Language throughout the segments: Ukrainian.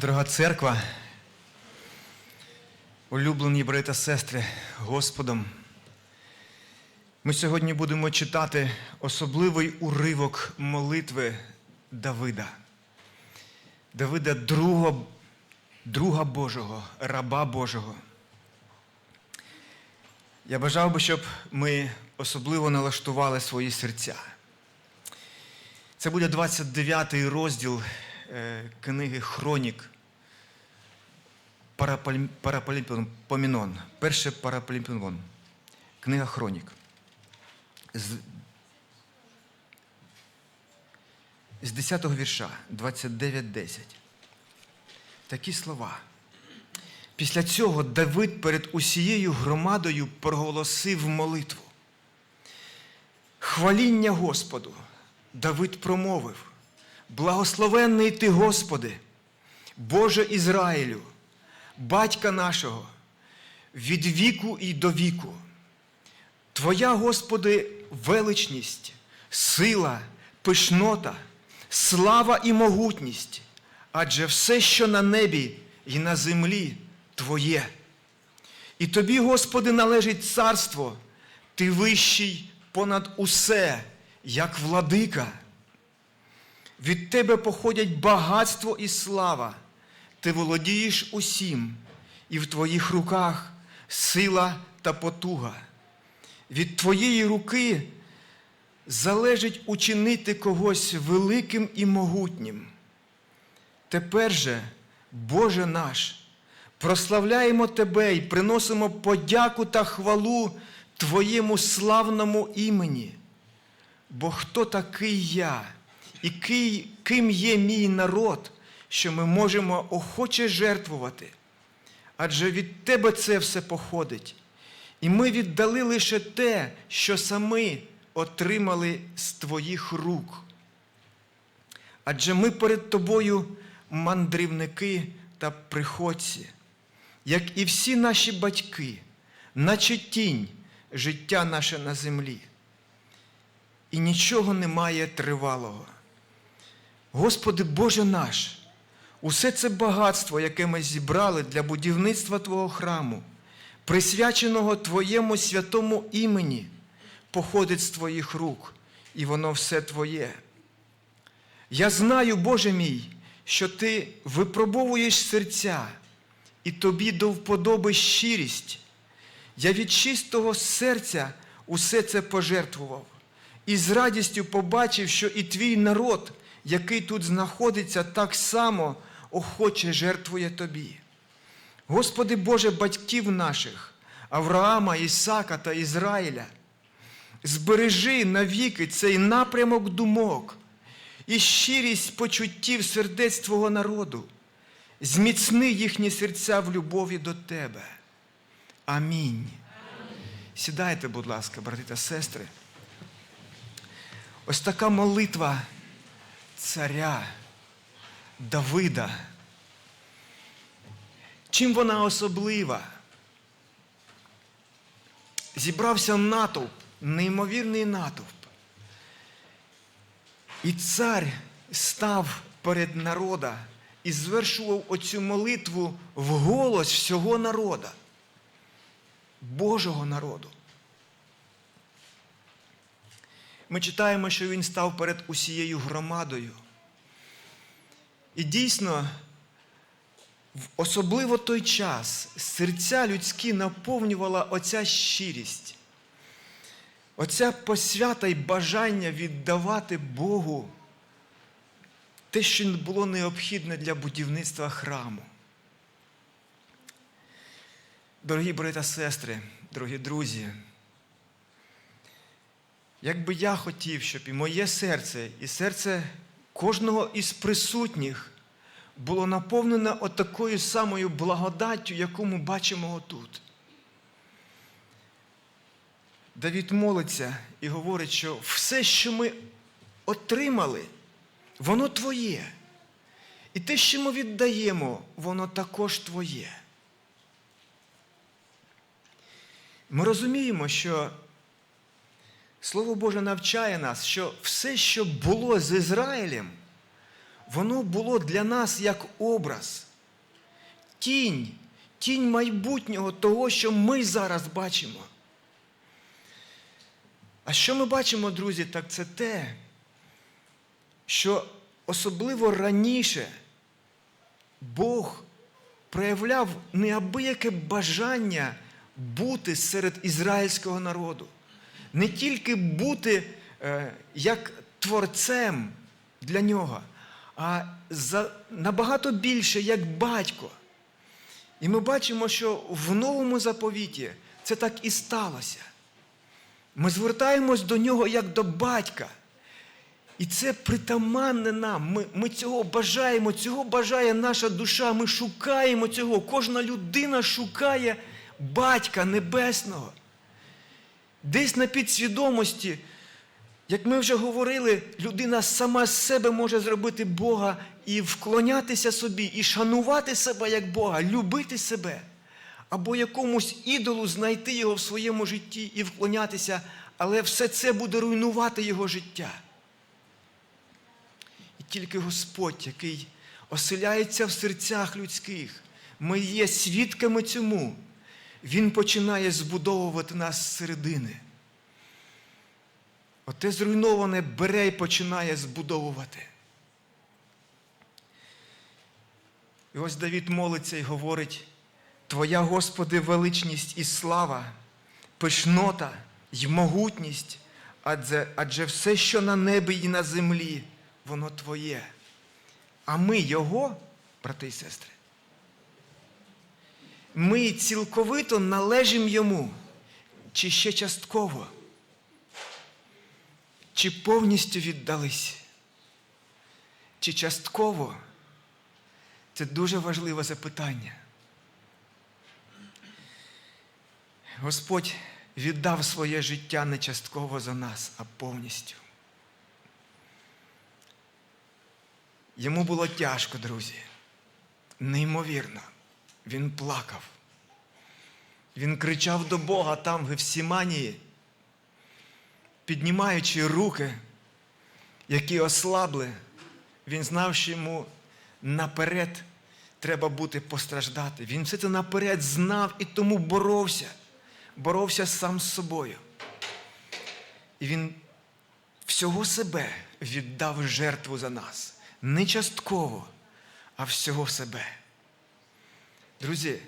Дорога церква, улюблені брати та сестри Господом, ми сьогодні будемо читати особливий уривок молитви Давида. Давида, друга, друга Божого, раба Божого. Я бажав би, щоб ми особливо налаштували свої серця. Це буде 29 розділ е, книги Хронік Парапаліпомінон. Перше Парапаліпомінон. Книга Хронік. З, з 10 вірша, 29.10. Такі слова. Після цього Давид перед усією громадою проголосив молитву. Хваління Господу. Давид промовив: Благословенний ти, Господи, Боже Ізраїлю, батька нашого, від віку і до віку. Твоя, Господи, величність, сила, пишнота, слава і могутність, адже все, що на небі і на землі, Твоє. І тобі, Господи, належить царство, ти вищий понад усе, як владика. Від тебе походять багатство і слава, ти володієш усім, і в твоїх руках сила та потуга. Від твоєї руки залежить учинити когось великим і могутнім. Тепер же, Боже наш, прославляємо Тебе і приносимо подяку та хвалу Твоєму славному імені. Бо хто такий я, і ким є мій народ, що ми можемо охоче жертвувати? Адже від Тебе це все походить. І ми віддали лише те, що самі отримали з Твоїх рук. Адже ми перед тобою мандрівники та приходці, як і всі наші батьки, наче тінь життя наше на землі. І нічого немає тривалого. Господи Боже наш, усе це багатство, яке ми зібрали для будівництва Твого храму, присвяченого Твоєму святому імені, походить з Твоїх рук, і воно все Твоє. Я знаю, Боже мій, що Ти випробовуєш серця, і тобі до вподоби щирість. Я від чистого серця усе це пожертвував, і з радістю побачив, що і твій народ, який тут знаходиться, так само охоче жертвує тобі. Господи Боже, батьків наших, Авраама, Ісака та Ізраїля, збережи навіки цей напрямок думок і щирість почуттів сердець Твого народу, зміцни їхні серця в любові до Тебе. Амінь. Сідайте, будь ласка, брати та сестри. Ось така молитва царя Давида. Чим вона особлива? Зібрався натовп, неймовірний натовп. І цар став перед народа і звершував оцю молитву в голос всього народа, Божого народу. Ми читаємо, що він став перед усією громадою. І дійсно, в особливо той час серця людські наповнювала оця щирість, оця посвята й бажання віддавати Богу те, що було необхідне для будівництва храму. Дорогі брати та сестри, дорогі друзі, як би я хотів, щоб і моє серце, і серце кожного із присутніх було наповнене отакою самою благодаттю, яку ми бачимо отут. Давід молиться і говорить, що все, що ми отримали, воно твоє. І те, що ми віддаємо, воно також твоє. Ми розуміємо, що Слово Боже навчає нас, що все, що було з Ізраїлем, воно було для нас як образ. тінь, тінь майбутнього того, що ми зараз бачимо. А що ми бачимо, друзі, так це те, що особливо раніше Бог проявляв неабияке бажання бути серед ізраїльського народу. Не тільки бути е, як творцем для нього, а за, набагато більше як батько. І ми бачимо, що в новому заповіті це так і сталося. Ми звертаємось до нього як до батька. І це притаманне нам. Ми, ми цього бажаємо, цього бажає наша душа. Ми шукаємо цього. Кожна людина шукає батька небесного. Десь на підсвідомості, як ми вже говорили, людина сама з себе може зробити Бога і вклонятися собі, і шанувати себе як Бога, любити себе, або якомусь ідолу знайти його в своєму житті і вклонятися, але все це буде руйнувати його життя. І тільки Господь, який оселяється в серцях людських, ми є свідками цьому. Він починає збудовувати нас з середини. Оте зруйноване бере і починає збудовувати. І ось Давід молиться і говорить: Твоя, Господи, величність і слава, пишнота й могутність, адже, адже все, що на небі і на землі, воно Твоє. А ми Його, брати і сестри, ми цілковито належимо йому, чи ще частково, чи повністю віддались, чи частково. Це дуже важливе запитання. Господь віддав своє життя не частково за нас, а повністю. Йому було тяжко, друзі. Неймовірно. Він плакав. Він кричав до Бога там, в Гефсіманії, піднімаючи руки, які ослабли, він знав, що йому наперед треба бути постраждати. Він все це наперед знав і тому боровся, боровся сам з собою. І він всього себе віддав жертву за нас. Не частково, а всього себе. Друзі,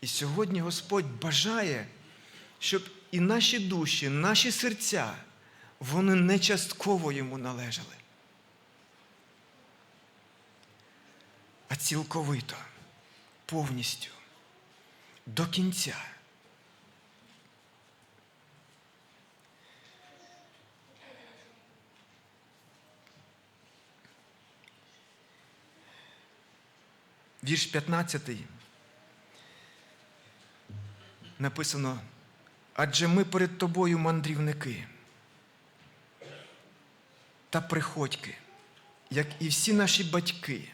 і сьогодні Господь бажає, щоб і наші душі, наші серця, вони не частково йому належали, а цілковито, повністю, до кінця. Вірш 15 написано, адже ми перед тобою мандрівники та приходьки, як і всі наші батьки,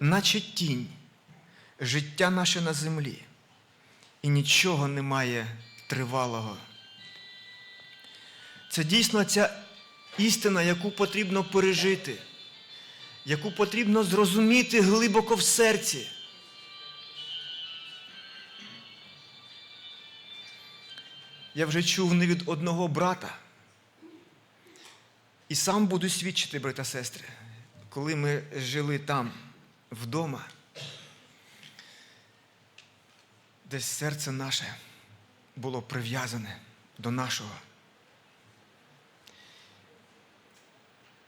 наче тінь, життя наше на землі, і нічого немає тривалого. Це дійсно ця істина, яку потрібно пережити, яку потрібно зрозуміти глибоко в серці. Я вже чув не від одного брата. І сам буду свідчити, брата сестри, коли ми жили там, вдома, десь серце наше було прив'язане до нашого.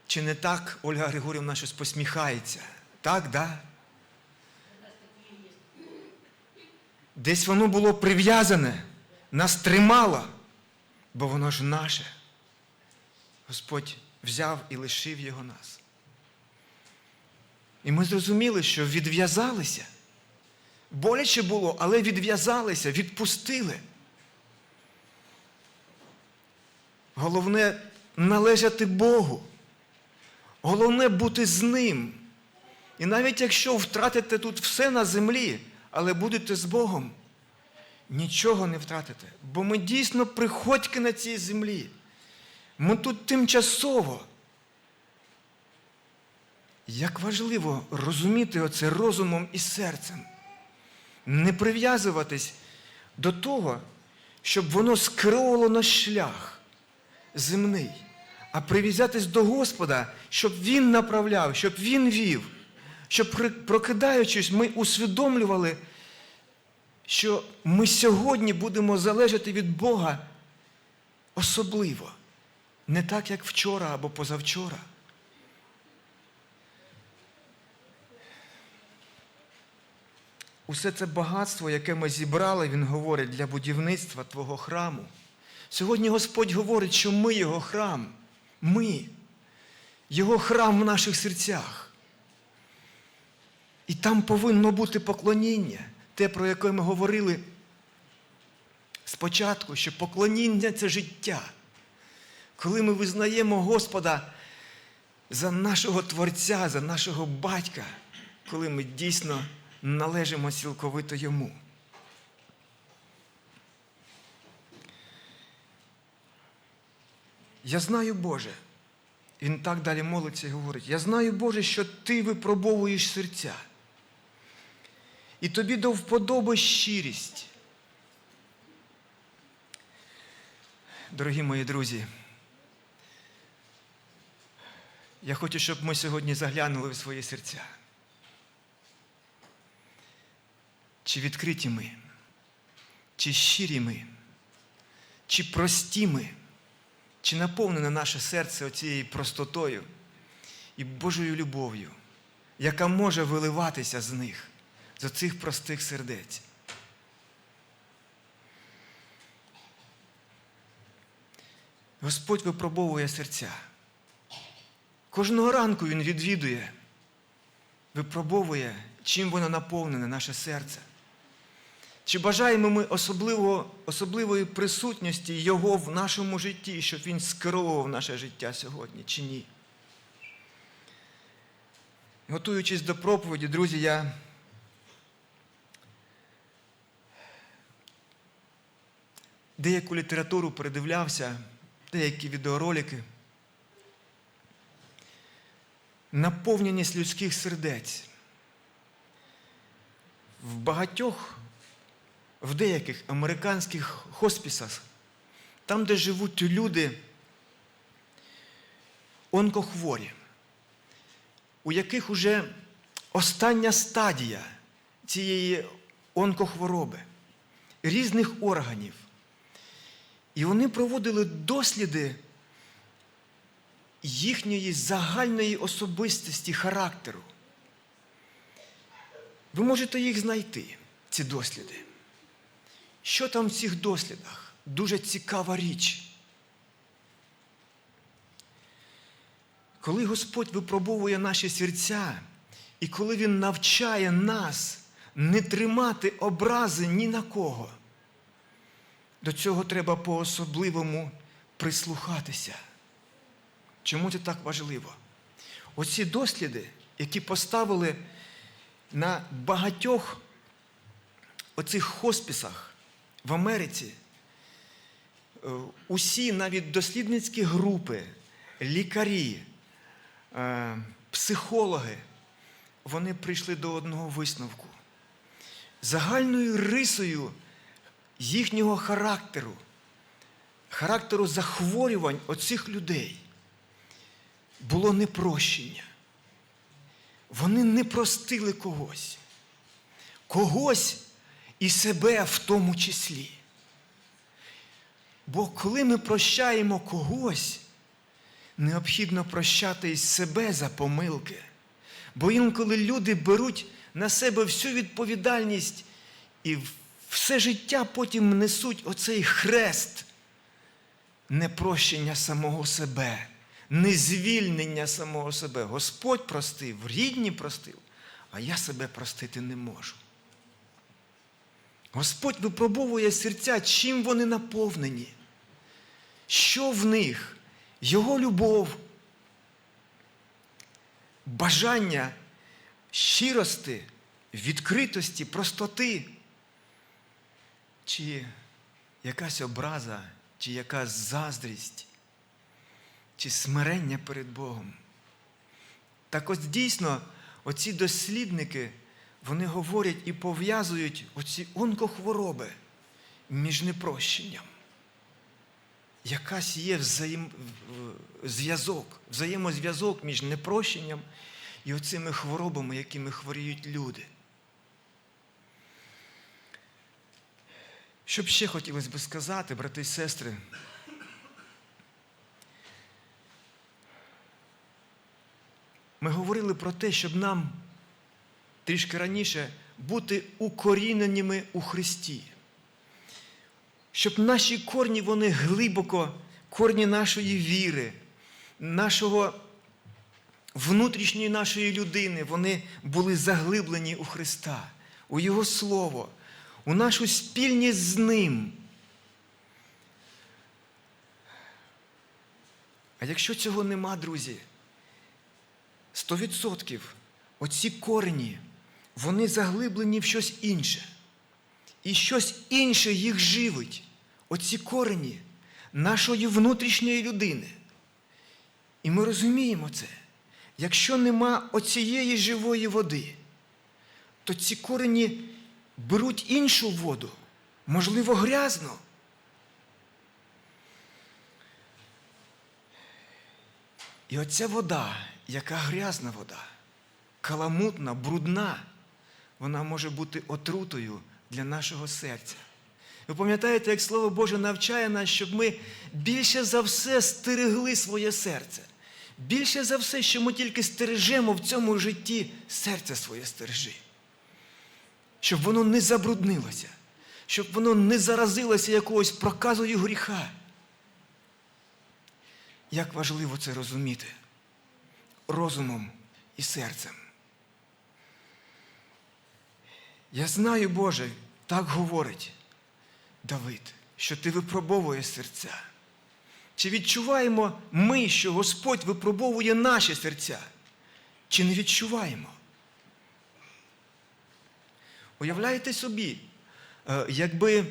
Чи не так Ольга Григорівна щось посміхається? Так, да? Десь воно було прив'язане нас тримало, бо воно ж наше. Господь взяв і лишив його нас. І ми зрозуміли, що відв'язалися. Боляче було, але відв'язалися, відпустили. Головне належати Богу. Головне бути з Ним. І навіть якщо втратите тут все на землі, але будете з Богом, нічого не втратите. Бо ми дійсно приходьки на цій землі. Ми тут тимчасово. Як важливо розуміти оце розумом і серцем. не прив'язуватись до того, щоб воно скеровувало наш шлях земний, а прив'язатись до Господа, щоб Він направляв, щоб Він вів, щоб, прокидаючись, ми усвідомлювали, що ми сьогодні будемо залежати від Бога особливо, не так, як вчора або позавчора. Усе це багатство, яке ми зібрали, Він говорить, для будівництва Твого храму. Сьогодні Господь говорить, що ми Його храм. Ми. Його храм в наших серцях. І там повинно бути поклоніння, те, про яке ми говорили спочатку, що поклоніння це життя. Коли ми визнаємо Господа за нашого Творця, за нашого батька, коли ми дійсно належимо цілковито йому. Я знаю, Боже, він так далі молиться і говорить: Я знаю, Боже, що Ти випробовуєш серця. І тобі до вподоби щирість. Дорогі мої друзі, я хочу, щоб ми сьогодні заглянули в свої серця. Чи відкриті ми, чи щирі ми, чи прості ми, чи наповнене наше серце оцією простотою і Божою любов'ю, яка може виливатися з них, з оцих простих сердець. Господь випробовує серця. Кожного ранку Він відвідує, випробовує, чим воно наповнене, наше серце. Чи бажаємо ми особливо, особливої присутності Його в нашому житті, щоб Він скеровував наше життя сьогодні, чи ні? Готуючись до проповіді, друзі, я деяку літературу передивлявся, деякі відеоролики. Наповненість людських сердець. В багатьох, в деяких американських хоспісах, там, де живуть люди онкохворі, у яких уже остання стадія цієї онкохвороби, різних органів. І вони проводили досліди їхньої загальної особистості характеру. Ви можете їх знайти, ці досліди. Що там в цих дослідах? Дуже цікава річ. Коли Господь випробовує наші серця, і коли Він навчає нас не тримати образи ні на кого, до цього треба по-особливому прислухатися. Чому це так важливо? Оці досліди, які поставили на багатьох оцих хоспісах в Америці, е, усі навіть дослідницькі групи, лікарі, е, психологи, вони прийшли до одного висновку. Загальною рисою їхнього характеру, характеру захворювань оцих людей було непрощення. Вони не простили когось. Когось і себе в тому числі. Бо коли ми прощаємо когось, необхідно прощати і себе за помилки. Бо інколи люди беруть на себе всю відповідальність і все життя потім несуть оцей хрест непрощення самого себе, незвільнення самого себе. Господь простив, рідні простив, а я себе простити не можу. Господь випробовує серця, чим вони наповнені, що в них, Його любов, бажання щирости, відкритості, простоти, чи якась образа, чи якась заздрість, чи смирення перед Богом. Так ось дійсно, оці дослідники, вони говорять і пов'язують оці онкохвороби між непрощенням. Якась є взаєм... зв'язок, взаємозв'язок між непрощенням і оцими хворобами, якими хворіють люди. Що б ще хотілося б сказати, брати і сестри? Ми говорили про те, щоб нам трішки раніше бути укоріненими у Христі. Щоб наші корні, вони глибоко, корні нашої віри, нашого внутрішньої нашої людини, вони були заглиблені у Христа, у Його Слово, у нашу спільність з Ним. А якщо цього нема, друзі, 100% оці корені, вони заглиблені в щось інше. І щось інше їх живить. Оці корені нашої внутрішньої людини. І ми розуміємо це. Якщо нема оцієї живої води, то ці корені беруть іншу воду, можливо, грязну. І оця вода, яка грязна вода, каламутна, брудна, вона може бути отрутою для нашого серця. Ви пам'ятаєте, як Слово Боже навчає нас, щоб ми більше за все стерегли своє серце. Більше за все, що ми тільки стережемо в цьому житті, серце своє стережи. Щоб воно не забруднилося, щоб воно не заразилося якогось проказою гріха. Як важливо це розуміти розумом і серцем. Я знаю, Боже, так говорить Давид, що ти випробовуєш серця. Чи відчуваємо ми, що Господь випробовує наші серця? Чи не відчуваємо? Уявляєте собі, е, якби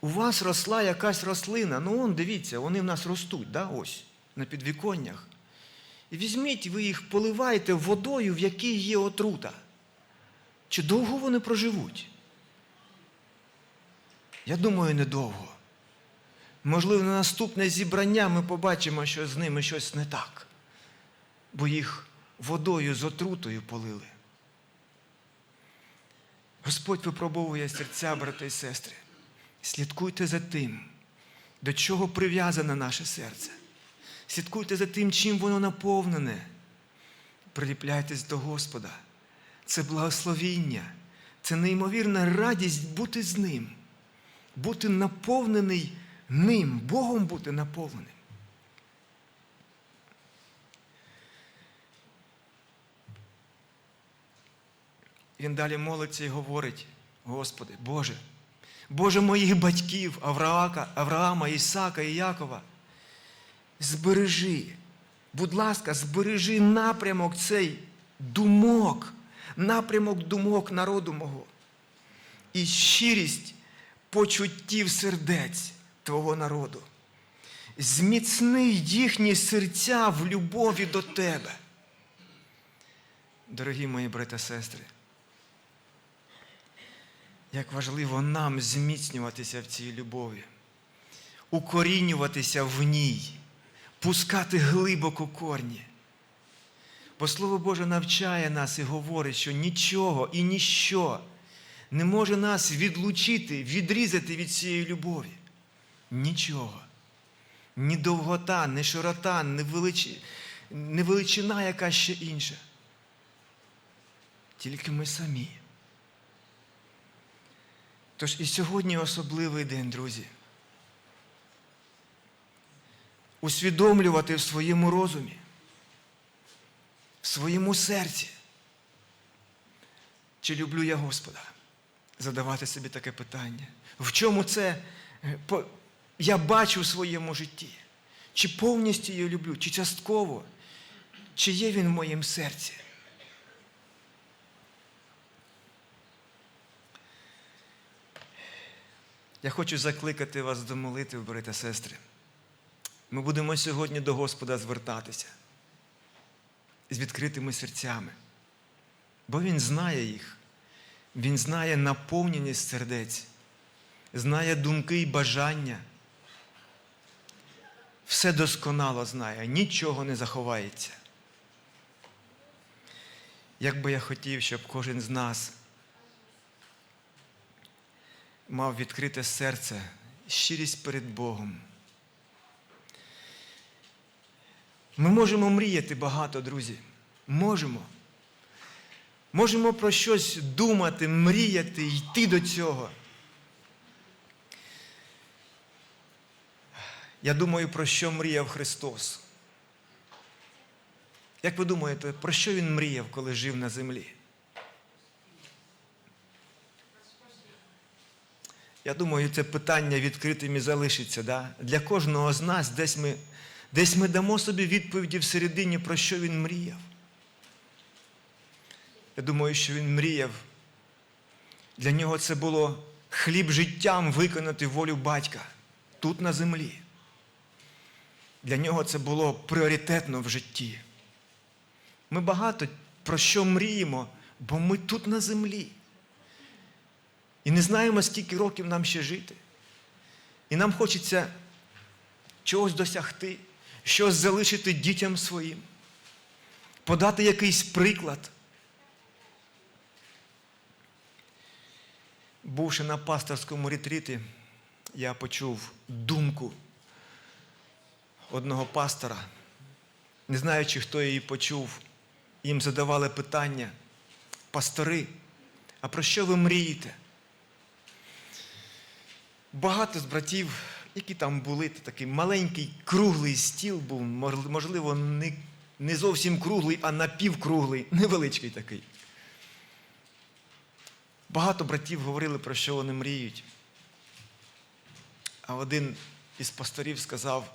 у вас росла якась рослина, ну он, дивіться, вони в нас ростуть, да, ось, на підвіконнях. І візьміть, ви їх поливаєте водою, в якій є отрута. Чи довго вони проживуть? Я думаю, недовго. Можливо, на наступне зібрання ми побачимо, що з ними щось не так, бо їх водою з отрутою полили. Господь випробовує серця, брати і сестри. Слідкуйте за тим, до чого прив'язане наше серце. Слідкуйте за тим, чим воно наповнене. Приліпляйтесь до Господа. Це благословіння, це неймовірна радість бути з Ним, бути наповнений Ним, Богом бути наповненим. Він далі молиться і говорить, Господи, Боже, Боже моїх батьків, Авраака, Авраама, Ісака і Якова, збережи, будь ласка, збережи напрямок цей думок, напрямок думок народу мого і щирість почуттів сердець Твого народу. Зміцни їхні серця в любові до Тебе. Дорогі мої брати та сестри, як важливо нам зміцнюватися в цій любові, укорінюватися в ній, пускати глибоко корні. Бо Слово Боже навчає нас і говорить, що нічого і ніщо не може нас відлучити, відрізати від цієї любові. Нічого. Ні довгота, ні широта, ні, величі, ні величина яка ще інша. Тільки ми самі. Тож і сьогодні особливий день, друзі. Усвідомлювати в своєму розумі, в своєму серці. Чи люблю я Господа? Задавати собі таке питання. В чому це е, я бачу в своєму житті? Чи повністю я люблю, чи частково, чи є він в моєму серці? Я хочу закликати вас до молитви, брати сестри. Ми будемо сьогодні до Господа звертатися з відкритими серцями, бо Він знає їх. Він знає наповненість сердець, знає думки і бажання. Все досконало знає, нічого не заховається. Як би я хотів, щоб кожен з нас мав відкрите серце, щирість перед Богом. Ми можемо мріяти багато, друзі. Можемо. Можемо про щось думати, мріяти, йти до цього. Я думаю, про що мріяв Христос. Як ви думаєте, про що Він мріяв, коли жив на землі? Я думаю, це питання відкритим і залишиться. Да? Для кожного з нас десь ми, десь ми дамо собі відповіді всередині, про що він мріяв. Я думаю, що він мріяв. Для нього це було хліб життям виконати волю батька тут на землі. Для нього це було пріоритетно в житті. Ми багато про що мріємо, бо ми тут на землі. І не знаємо, скільки років нам ще жити. І нам хочеться чогось досягти, щось залишити дітям своїм, подати якийсь приклад. Бувши на пасторському ретріті, я почув думку одного пастора, не знаючи, хто її почув, їм задавали питання, пастори, а про що ви мрієте? Багато з братів, які там були, то такий маленький круглий стіл був, можливо, не, не зовсім круглий, а напівкруглий, невеличкий такий. Багато братів говорили, про що вони мріють. А один із пасторів сказав: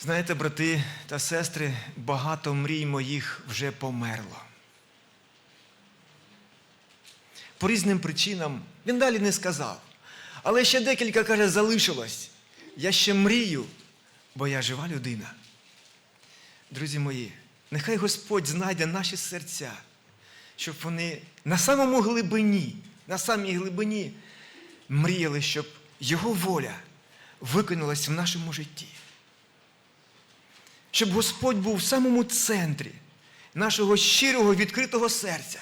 знаєте, брати та сестри, багато мрій моїх вже померло. По різним причинам він далі не сказав. Але ще декілька, каже, залишилось. Я ще мрію, бо я жива людина. Друзі мої, нехай Господь знайде наші серця, щоб вони на самому глибині, на самій глибині мріяли, щоб Його воля виконалась в нашому житті. Щоб Господь був в самому центрі нашого щирого відкритого серця,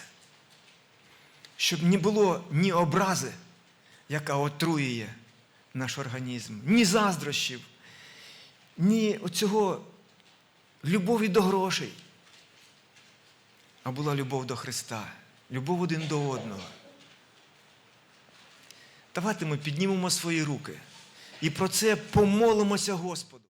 щоб не було ні образи яка отруює наш організм, ні заздрощів, ні оцього любові до грошей, а була любов до Христа, любов один до одного. Давайте ми піднімемо свої руки і про це помолимося Господу.